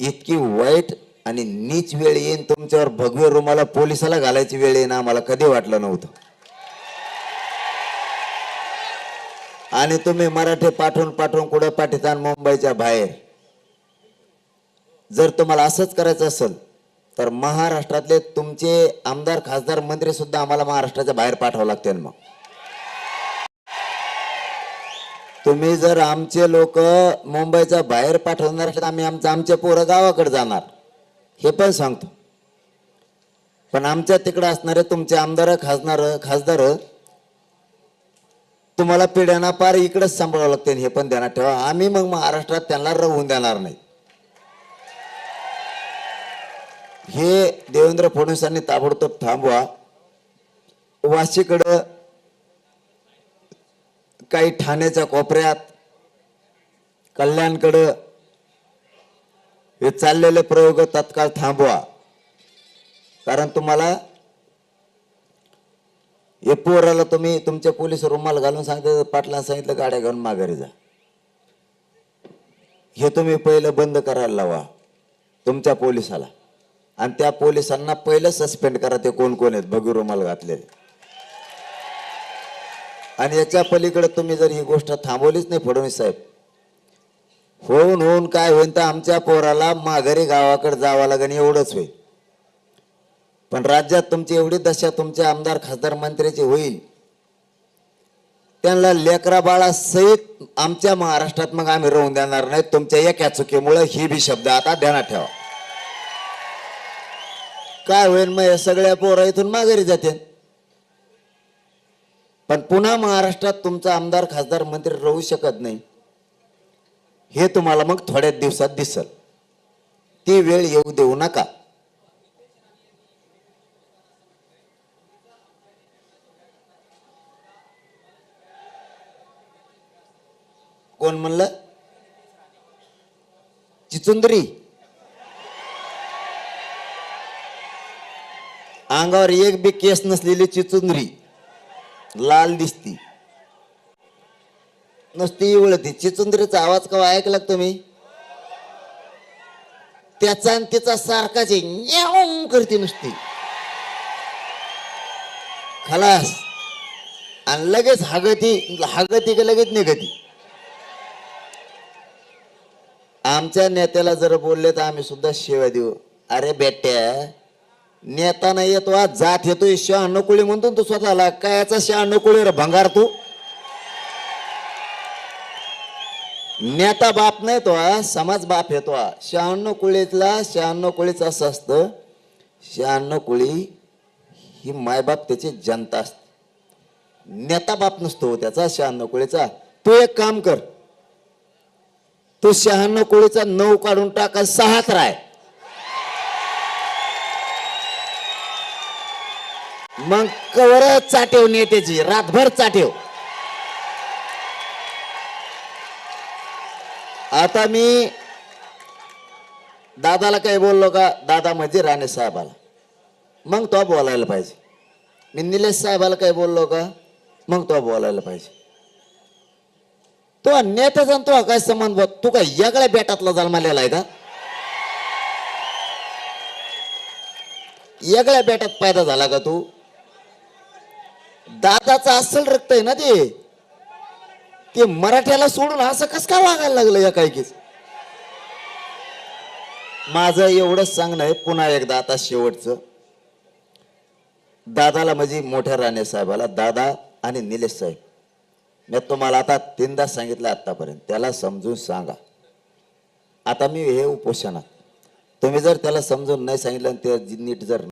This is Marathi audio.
इतकी वाईट आणि नीच वेळ येईन तुमच्यावर. भगवे रुमाला पोलिसाला घालायची वेळ येईन आम्हाला कधी वाटलं नव्हतं. आणि तुम्ही मराठी पाठवून पाठवून कुठं पाठितान मुंबईच्या बाहेर? जर तुम्हाला असंच करायचं असेल तर महाराष्ट्रातले तुमचे आमदार खासदार मंत्री सुद्धा आम्हाला महाराष्ट्राच्या बाहेर पाठवावं लागतील मग. तुम्ही जर आमचे लोक मुंबईच्या बाहेर पाठवणार असेल तर आम्ही आमचं आमचे पोरं गावाकडे जाणार. हे पण सांगतो. पण आमच्या तिकडे असणारे तुमचे आमदार खासदार खासदार तुम्हाला पिढ्यांना पार इकडेच सांभाळावं लागते हे पण ध्यानात ठेवा. आम्ही मग महाराष्ट्रात त्यांना राहून देणार नाही. हे देवेंद्र फडणवीसांनी ताबडतोब थांबवा. वाशीकडं काही ठाण्याच्या कोपऱ्यात कल्याणकडं हे चाललेले प्रयोग तत्काळ थांबवा. कारण तुम्हाला हे पोराला तुम्ही तुमच्या पोलीस रुमाल घालून सांगितलं पाटला सांगितलं गाड्या घालून माघारी जा. हे तुम्ही पहिलं बंद करायला लावा तुमच्या पोलिसाला. आणि त्या पोलिसांना पहिलं सस्पेंड करा ते कोण कोण आहेत बघू रुमाल घातलेले. आणि याच्या पलीकडे तुम्ही जर ही गोष्ट थांबवलीच नाही फडणवीस साहेब. होऊन होऊन काय होईन तर आमच्या पोराला माघारी गावाकडे जावं लागेल एवढंच होईल. पण राज्यात तुमची एवढी दशा तुमचे आमदार खासदार मंत्र्याची होईल. त्यांना लेकरा बाळा सहित आमच्या महाराष्ट्रात मग आम्ही राहून देणार नाही. तुमच्या एका चुकीमुळे ही बी शब्द आता ध्यानात ठेवा. काय होईल मग या सगळ्या पोरा इथून माघारी जाते पण पुन्हा महाराष्ट्रात तुमचा आमदार खासदार मंत्री राहू शकत नाही. हे तुम्हाला मग थोड्याच दिवसात दिसल. ती वेळ येऊ देऊ नका. कोण म्हणलं? चिचुंदरी. अंगावर एक बी केस नसलेली चिचुंदरी. लाल दिसती. नुसती वळती चिचुंद्रीचा आवाज कवा ऐकला तुम्ही? त्याचा आणि तिचा सारखाच आहे करती करते नुसती. खलास. आणि लगेच हागती हागती का लगेच निघती. आमच्या नेत्याला जर बोलले तर आम्ही सुद्धा शिवाय देऊ. अरे बेट्या नेता नाही येतो आज जात येतोय शहाण्णव कुळी म्हणतो तू स्वतःला काय याचा शहाण्णव कुळी रे भंगार तू? नेता बाप नाही तो समाज बाप येतो हा. शहाण्णव कुळीतला शहाण्णव असं असतं शहाण्णव कुळी ही मायबाप त्याची जनता असते. नेता बाप नसतो हो त्याचा शहाण्णव कुळीचा तू एक काम कर तू शहाण्णव कोळीचा नऊ काढून टाका सहाच राय मग कवर चाटेव नेत्याची रातभर चाटेव. आता मी दादाला काही बोललो का दादा म्हणजे राणे साहेबाला. मग तो बोलायला पाहिजे. मी निलेश साहेबाला काही बोललो का मग तो बोलायला पाहिजे. तो नेत्याचा आणि तो काय संबंध बघ तू काय यागळ्या बेटातला जन्मालेला आहे का? वेगळ्या बेटात पैदा झाला का तू? दादाचं असल रक्त आहे ना ते? ते मराठ्याला सोडून असं कस काय वागायला लागलं या कायकीच? माझं एवढंच सांगणं आहे पुन्हा एकदा आता शेवटचं. दादाला म्हणजे मोठ्या राणे साहेबाला दादा आणि निलेश साहेब. मी तुम्हाला आता तीनदा सांगितलं आतापर्यंत त्याला समजून सांगा. आता मी हे उपोषणात. तुम्ही जर त्याला समजून नाही सांगितलं आणि ते नीट जर